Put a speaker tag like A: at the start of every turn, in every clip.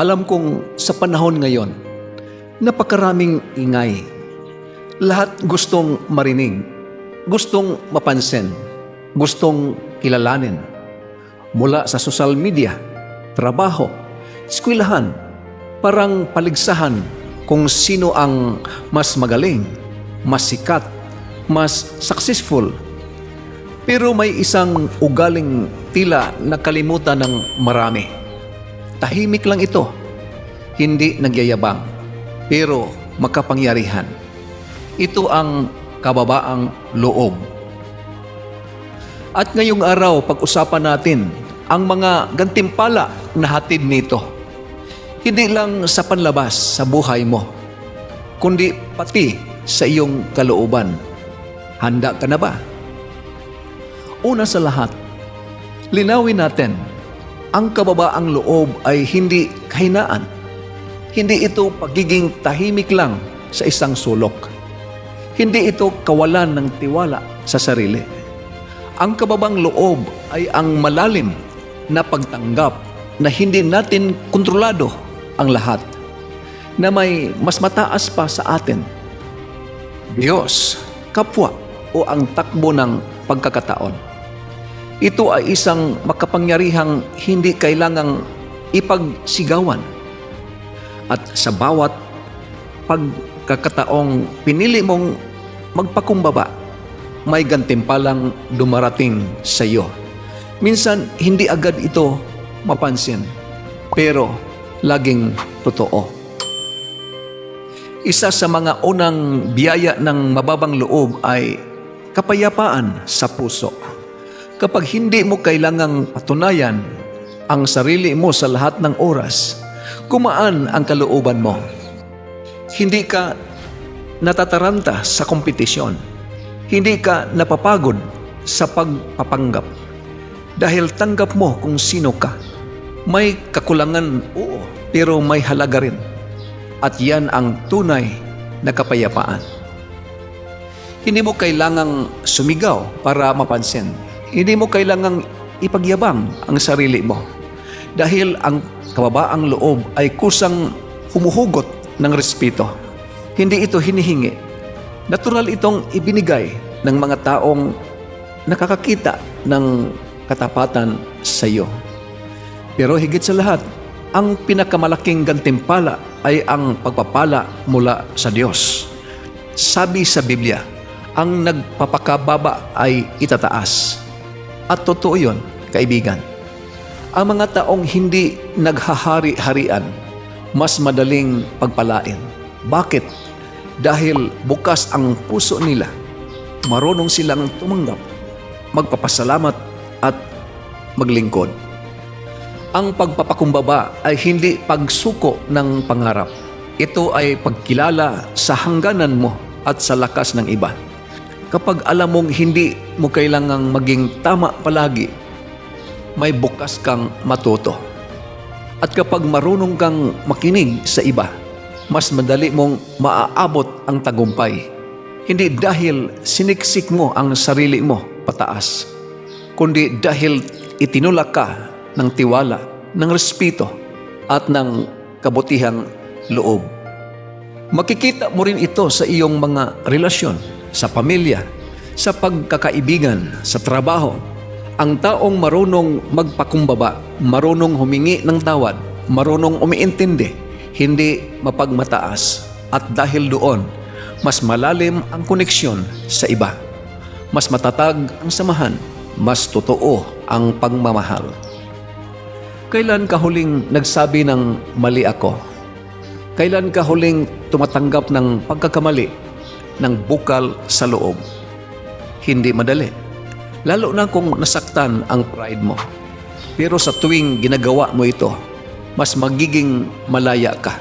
A: Alam kong sa panahon ngayon, napakaraming ingay. Lahat gustong marinig, gustong mapansin, gustong kilalanin. Mula sa social media, trabaho, eskwelahan, parang paligsahan kung sino ang mas magaling, mas sikat, mas successful. Pero may isang ugaling tila nakalimutan ng marami. Tahimik lang ito. Hindi nagyayabang, pero makapangyarihan. Ito ang kababaang loob. At ngayong araw, pag-usapan natin ang mga gantimpala na hatid nito. Hindi lang sa panlabas sa buhay mo, kundi pati sa iyong kalooban. Handa ka na ba? Una sa lahat, linawin natin, ang kababaang loob ay hindi kahinaan. Hindi ito pagiging tahimik lang sa isang sulok. Hindi ito kawalan ng tiwala sa sarili. Ang kababang loob ay ang malalim na pagtanggap na hindi natin kontrolado ang lahat, na may mas mataas pa sa atin. Diyos, kapwa o ang takbo ng pagkakataon. Ito ay isang makapangyarihang hindi kailangang ipagsigawan. At sa bawat pagkakataong pinili mong magpakumbaba, may gantimpalang dumarating sa iyo. Minsan, hindi agad ito mapansin, pero laging totoo. Isa sa mga unang biyaya ng mababang loob ay kapayapaan sa puso. Kapag hindi mo kailangang patunayan ang sarili mo sa lahat ng oras, kumaan ang kalooban mo. Hindi ka natataranta sa kompetisyon. Hindi ka napapagod sa pagpapanggap. Dahil tanggap mo kung sino ka. May kakulangan, oo, pero may halaga rin. At yan ang tunay na kapayapaan. Hindi mo kailangang sumigaw para mapansin. Hindi mo kailangang ipagyabang ang sarili mo. Dahil ang kababaang loob ay kusang humuhugot ng respeto. Hindi ito hinihingi. Natural itong ibinigay ng mga taong nakakakita ng katapatan sa iyo. Pero higit sa lahat, ang pinakamalaking gantimpala ay ang pagpapala mula sa Diyos. Sabi sa Biblia, ang nagpapakababa ay itataas. At totoo yun, kaibigan. Ang mga taong hindi naghahari-harian, mas madaling pagpalain. Bakit? Dahil bukas ang puso nila, marunong silang tumanggap, magpapasalamat at maglingkod. Ang pagpapakumbaba ay hindi pagsuko ng pangarap. Ito ay pagkilala sa hangganan mo at sa lakas ng iba. Kapag alam mong hindi mo kailangang maging tama palagi, may bukas kang matuto. At kapag marunong kang makinig sa iba, mas madali mong maaabot ang tagumpay. Hindi dahil siniksik mo ang sarili mo pataas, kundi dahil itinulak ka ng tiwala, ng respeto, at ng kabutihang loob. Makikita mo rin ito sa iyong mga relasyon, sa pamilya, sa pagkakaibigan, sa trabaho. Ang taong marunong magpakumbaba, marunong humingi ng tawad, marunong umiintindi, hindi mapagmataas. At dahil doon, mas malalim ang koneksyon sa iba. Mas matatag ang samahan, mas totoo ang pagmamahal. Kailan ka huling nagsabi ng mali ako? Kailan ka huling tumatanggap ng pagkakamali ng bukal sa loob? Hindi madali. Lalo na kung nasaktan ang pride mo. Pero sa tuwing ginagawa mo ito, mas magiging malaya ka.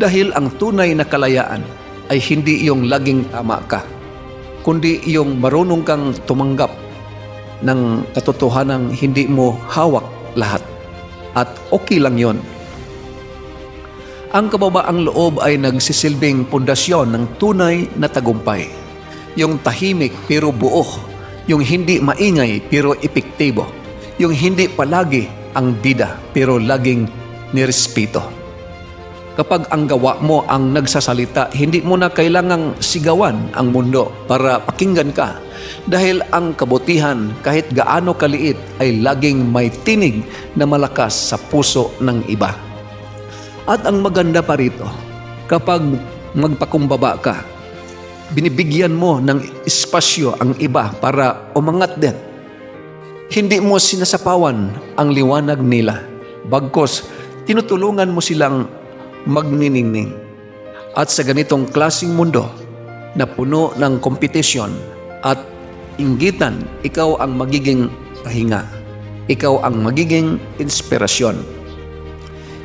A: Dahil ang tunay na kalayaan ay hindi yung laging tama ka, kundi yung marunong kang tumanggap ng katotohanang hindi mo hawak lahat. At okay lang yon. Ang kababaang loob ay nagsisilbing pundasyon ng tunay na tagumpay. Yung tahimik pero buo. Yung hindi maingay pero epektibo. Yung hindi palagi ang bida pero laging nirespeto. Kapag ang gawa mo ang nagsasalita, hindi mo na kailangang sigawan ang mundo para pakinggan ka. Dahil ang kabutihan, kahit gaano kaliit, ay laging may tinig na malakas sa puso ng iba. At ang maganda pa rito, kapag magpakumbaba ka, binibigyan mo ng espasyo ang iba para umangat din. Hindi mo sinasapawan ang liwanag nila. Bagkos, tinutulungan mo silang magniningning. At sa ganitong klasing mundo na puno ng kompetisyon at inggitan, ikaw ang magiging pahinga. Ikaw ang magiging inspirasyon.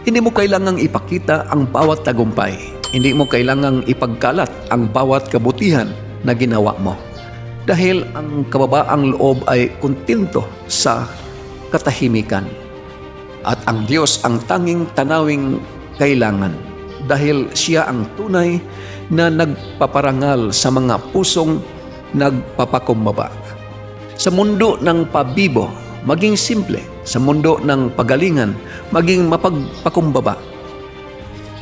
A: Hindi mo kailangang ipakita ang bawat tagumpay. Hindi mo kailangang ipagkalat ang bawat kabutihan na ginawa mo. Dahil ang kababaang loob ay kontento sa katahimikan. At ang Diyos ang tanging tanawing kailangan dahil siya ang tunay na nagpaparangal sa mga pusong nagpapakumbaba. Sa mundo ng pabibo, maging simple. Sa mundo ng pagalingan, maging mapagpakumbaba.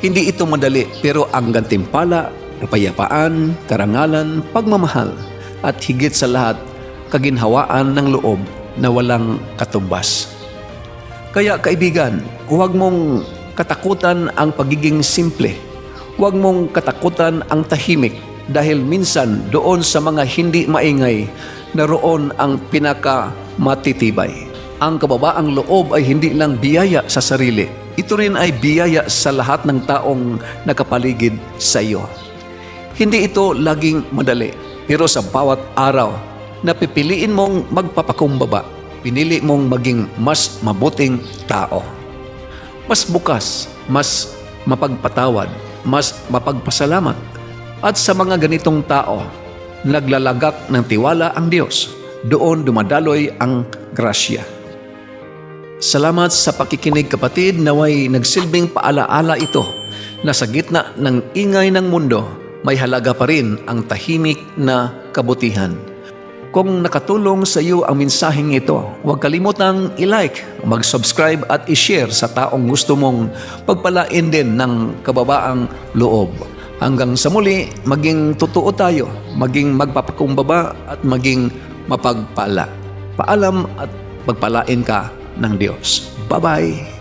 A: Hindi ito madali pero ang gantimpala, kapayapaan, karangalan, pagmamahal at higit sa lahat, kaginhawaan ng loob na walang katumbas. Kaya kaibigan, huwag mong katakutan ang pagiging simple. Huwag mong katakutan ang tahimik dahil minsan doon sa mga hindi maingay naroon ang pinaka matitibay. Ang kababaang loob ay hindi lang biyaya sa sarili. Ito rin ay biyaya sa lahat ng taong nakapaligid sa iyo. Hindi ito laging madali, pero sa bawat araw na pipiliin mong magpapakumbaba, pinili mong maging mas mabuting tao. Mas bukas, mas mapagpatawad, mas mapagpasalamat. At sa mga ganitong tao, naglalagak ng tiwala ang Diyos. Doon dumadaloy ang grasya. Salamat sa pakikinig kapatid naway nagsilbing paalaala ito na sa gitna ng ingay ng mundo, may halaga pa rin ang tahimik na kabutihan. Kung nakatulong sa iyo ang mensaheng ito, huwag kalimutang i-like, mag-subscribe at i-share sa taong gusto mong pagpalain din ng kababaang loob. Hanggang sa muli, maging totoo tayo, maging magpapakumbaba at maging mapagpala. Paalam at pagpalain ka ng Diyos. Bye-bye!